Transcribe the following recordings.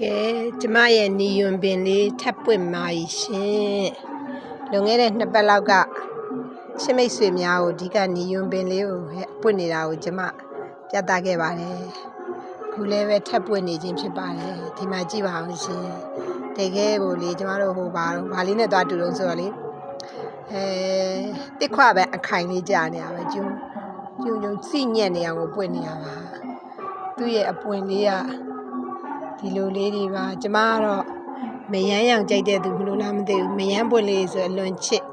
ကဲကျမရဲ့နီယွန်ပင်လေးထပ်ပွင့်မာကြီးရှင်လွန်ခဲ့တဲ့နှစ်ပတ်လောက်ကချစ်မိတ်ဆွေများကိုဒီကနီယွန်ပင်လေးကိုဟဲ့ပွင့်နေတာကိုကျမပြသခဲ့ပါတယ်ခုလည်းပဲထပ်ပွင့်နေခြင်းဖြစ်ပါတယ်ဒီမှာကြည့်ပါအောင်ရှင်တကယ်ကိုလေကျမတို့ဟိုပါတော့ဗာလေးနဲ့သွားတူလုံးဆိုတော့လေအဲတစ်ခွပဲအခိုင်လေးကြာနေရပါကျုံကျုံကျုံစီညက်နေအောင်ကိုပွင့်နေရပါသူ့ရဲ့အပွင့်လေးက ဒီလိုလေးတွေပါကျမကတော့မယမ်းရောင်ကြိုက်တဲ့သူဘယ်လိုလားမသိဘူးမယမ်းပွင့်လေးဆိုအလွန်ချစ်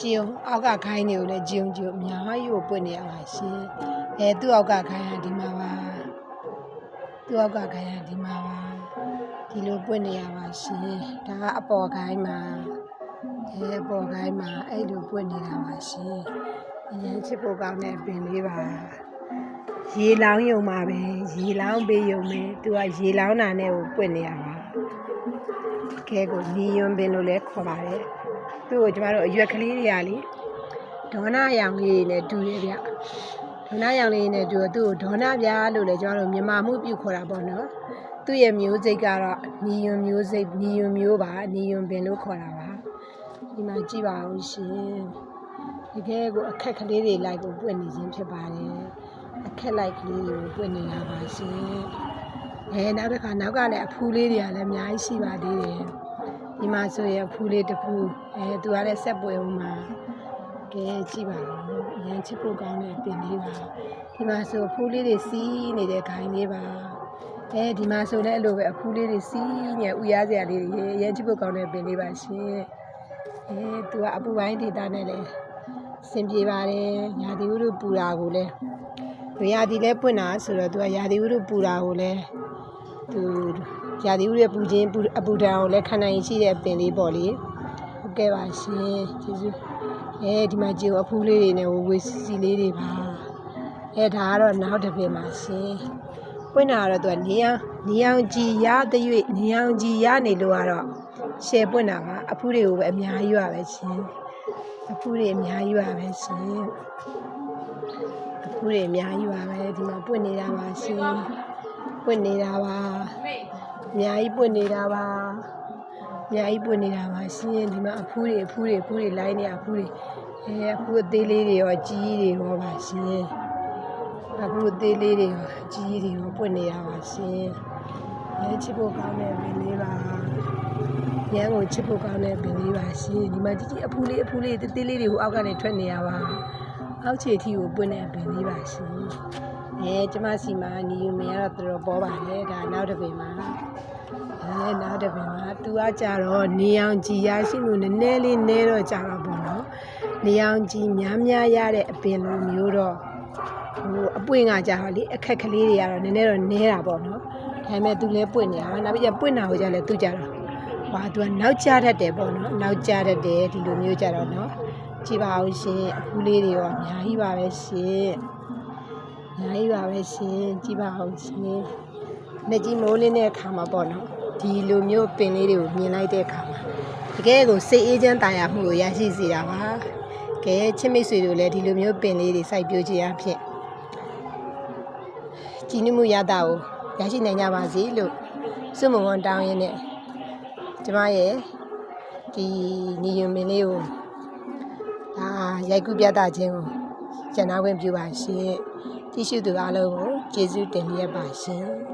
ကြည်အောင်အောက်ကခိုင်းနေကိုလည်းကြည်အောင်ကြည်အောင်အများကြီးကိုပွင့်နေရပါရှင်အဲသူ့အောက်ကခိုင်းရဒီမှာပါသူ့အောက်ကခိုင်းရဒီမှာပါဒီလိုပွင့်နေရပါရှင်ဒါကအပေါ်ခိုင်းမှာအဲအပေါ်ခိုင်းမှာအဲ့လိုပွင့်နေတာပါရှင်အရင်ချစ်ဖို့ကောင်းတဲ့ပင်လေးပါ ရေလောင်းယုံမှာပဲရေလောင်းပေးယုံမယ်သူကရေလောင်းတာနဲ့ကိုပွင့်နေရပါခဲကိုနီယွန်ပင်လို့လည်းခေါ်ပါတယ်သူ့ကိုကျမတို့အရွက်ကလေးတွေကလေဒေါနာရောင်လေးတွေနဲ့တူတယ်ဗျဒေါနာရောင်လေးတွေနဲ့တူတော့သူ့ကိုဒေါနာပြားလို့လည်းကျမတို့မြန်မာမှုပြုခေါ်တာပေါ့နော်သူ့ရဲ့မျိုးစိတ်ကတော့နီယွန်မျိုးစိတ်နီယွန်မျိုးပါနီယွန်ပင်လို့ခေါ်တာပါဒီမှာကြည့်ပါဦးရှင်ဒီခဲကိုအခက်ကလေးတွေလိုက်ကိုပွင့်နေခြင်းဖြစ်ပါတယ် အခက်လိုက်ကလေးတွေကိုပွင့်နေတာပါရှင်။အဲနောက်တစ်ခါနောက်ကလည်းအဖူးလေးတွေကလည်းအများကြီးရှိပါသေးတယ်။ဒီမှာဆိုရင်အဖူးလေးတစ်ဖူးအဲသူကလည်းဆက်ပွဲဦးမှာကဲကြည့်ပါဦး။အရင်ချစ်ဖို့ကောင်းတဲ့ပင်လေးပါ။ဒီမှာဆိုအဖူးလေးတွေစီးနေတဲ့ခိုင်လေးပါ။အဲဒီမှာဆိုလည်းအဲ့လိုပဲအဖူးလေးတွေစီးနေဥရစရာလေးတွေအရင်ချစ်ဖို့ကောင်းတဲ့ပင်လေးပါရှင်။အဲသူကအပူပိုင်းဒေတာနဲ့လည်း စင်ပြေပါတယ်။ညာတီဥတို့ပူတာကိုလည်း။ရာသီလည်းပွင့်တာဆိုတော့သူကရာသီဥတုပူတာကိုလည်းသူရာသီဥတုရဲ့ပူခြင်းပူအပူဒဏ်ကိုလည်းခံနိုင်ရှိတဲ့ပင်လေးပေါ့လေ။ဟုတ်ကဲ့ပါရှင်။ကျေးဇူး။အဲဒီမှာကြည့်အဖူးလေးတွေနဲ့ဝေစီစီလေးတွေပါ။အဲဒါကတော့နောက်တစ်ပင်ပါရှင်။ပွင့်တာကတော့သူကနေအောင်နေအောင်ကြည်ရတဲ့၍နေအောင်ကြည်ရနေလို့ကတော့ရှယ်ပွင့်တာပါအဖူးတွေကိုပဲအများကြီးပါပဲရှင်။ အဖူးတွေအများကြီးပါပဲရှင်။အခုတွေအများကြီးပါပဲဒီမှာပွင့်နေတာပါရှင်ပွင့်နေတာပါအများကြီးပွင့်နေတာပါအများကြီးပွင့်နေတာပါရှင်ဒီမှာအဖူးတွေအဖူးတွေအဖူးတွေလိုင်းနေအဖူးတွေအဲအဖူးအသေးလေးတွေရောအကြီးတွေရောပါရှင်အဖူးအသေးလေးတွေရောအကြီးတွေရောပွင့်နေတာပါရှင် အဲချစ်ဖို့ကောင်းတဲ့ပင်လေးပါရန်ကိုချစ်ဖို့ကောင်းတဲ့ပင်လေးပါရှင်ဒီမှာကြည့်ကြည့်အဖူးလေးအဖူးလေးသေးသေးလေးတွေကိုအောက်ကနေထွက်နေရပါအောက်ခြေထီကိုပွင့်တဲ့ပင်လေးပါရှင်။အဲကျမစီမှာနီယူမင်ကတော့တော်တော်ပေါ်ပါတယ်ဒါနောက်တစ်ပင်မှာအဲနောက်တစ်ပင်မှာသူကကြတော့နေအောင်ကြည်ရရှိမှုနည်းနည်းလေးနဲတော့ကြတော့ပေါ့နော်။နေအောင်ကြည်များများရတဲ့အပင်လိုမျိုးတော့ဟိုအပွင့်ကကြတော့လေအခက်ကလေးတွေကတော့နည်းနည်းတော့နဲတာပေါ့နော်။ ဒါပေမဲ့သူလည်းပွင့်နေတာပါနောက်ပြီးကျပွင့်တာကိုကြလည်းသူကြတော့ဟာသူကနောက်ကျတတ်တယ်ပေါ့နော်။နောက်ကျတတ်တယ်ဒီလိုမျိုးကြတော့နော်။ကြည့်ပါဦးရှင်အဖူးလေးတွေရောအများကြီးပါပဲရှင်အများကြီးပါပဲရှင်ကြည့်ပါဦးရှင်လက်ကြီးမိုးလင်းတဲ့အခါမှာပေါ့နော်ဒီလိုမျိုးပင်လေးတွေကိုမြင်လိုက်တဲ့အခါမှာတကယ်ကိုစိတ်အေးချမ်းတာယာမှုကိုရရှိစေတာပါကဲချစ်မိတ်ဆွေတို့လည်းဒီလိုမျိုးပင်လေးတွေစိုက်ပျိုးခြင်းအဖြစ်ကြည်နမှုရတာကို ရရှိနိုင်ကြပါစေလို့စွမုံဝန်တောင်းရင်းနဲ့ကျမရဲ့ဒီညီယုံပင်လေးကိုဒါရိုက်ကူးပြသခြင်းကိုကျန်နာခွင့်ပြုပါရှင်။ကြည့်ရှုသူအားလုံးကိုကျေးဇူးတင်ရပါရှင်။